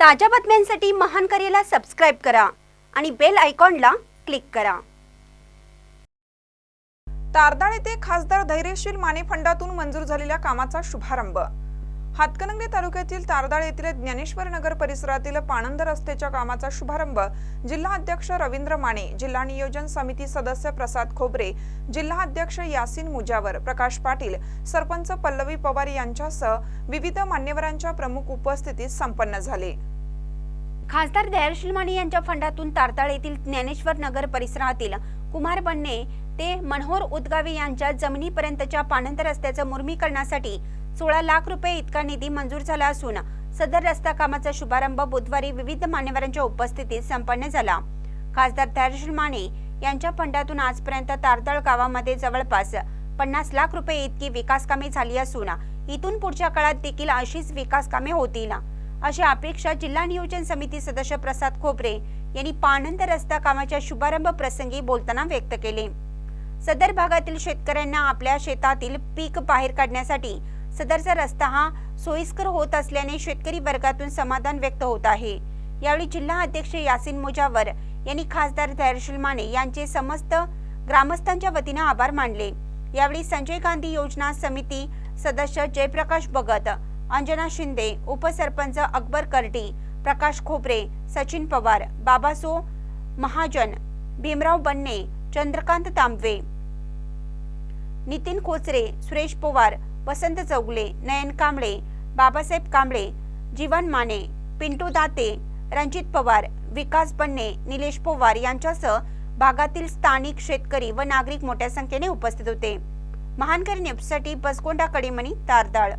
ताज्या बातम्यांसाठी महान करेला सबस्क्राईब करा आणि बेल आयकॉनला क्लिक करा. तारदाळ येथे खासदार धैर्यशील माने फंडातून मंजूर झालेल्या कामाचा शुभारंभ हातकणंगले तालुक्यातील तारदाळ येथील ज्ञानेश्वर नगर परिसरातील पाणंद रस्त्याच्या कामाचा शुभारंभ जिल्हा अध्यक्ष रवींद्र माने जिल्हा नियोजन समिती सदस्य प्रसाद खोबरे जिल्हा अध्यक्ष यासिन मुजावर प्रकाश पाटील सरपंच पल्लवी पवार यांच्यासह विविध मान्यवरांच्या प्रमुख उपस्थितीत संपन्न झाले. खासदार दयाळशील माने यांच्या फंडातून तारताळ येथील ज्ञानेश्वर नगर परिसरातील कुमार बन्ने ते मनोहर उदगावे यांच्या जमिनीपर्यंतच्या पाणंद रस्त्याचं मुर्मीकरणासाठी सोळा लाख रुपये इतका निधी मंजूर झाला असून सदर रस्ता कामाचा शुभारंभ बुधवारी विविध मान्यवरांच्या उपस्थितीत संपन्न झाला. खासदार दयाळशील माने यांच्या फंडातून आजपर्यंत तारदळ गावामध्ये जवळपास पन्नास लाख रुपये इतकी विकास कामे झाली असून इथून पुढच्या काळात देखील अशीच विकास कामे होतील. अशी अपेक्षा जिल्हा नियोजन समिती सदस्य प्रसाद खोबरे यांनी पाणंद रस्ता कामाच्या शुभारंभ प्रसंगी बोलताना व्यक्त केले. सदर भागातील शेतकऱ्यांना आपल्या शेतातील पीक बाहेर काढण्यासाठी सदरचा रस्ता हा सोयीस्कर होत असल्याने शेतकरी वर्गातून समाधान व्यक्त होत आहे. यावेळी जिल्हा अध्यक्ष यासिन मुजावर यांनी खासदार धैर्यशील माने यांचे समस्त ग्रामस्थांच्या वतीने आभार मानले. यावेळी संजय गांधी योजना समिती सदस्य जयप्रकाश भगत अंजना शिंदे उपसरपंच अकबर कर्डी प्रकाश खोबरे सचिन पवार बाबासो महाजन भीमराव बन्ने चंद्रकांत तांबवे नितीन खोचरे सुरेश पवार वसंत चौगले नयन कांबळे बाबासाहेब कांबळे जीवन माने पिंटू दाते रणजित पवार विकास बन्ने निलेश पवार यांच्यासह भागातील स्थानिक शेतकरी व नागरिक मोठ्या संख्येने उपस्थित होते. महानकर न्यूजसाठी बसगोंडा कडेमणी तारदाळ.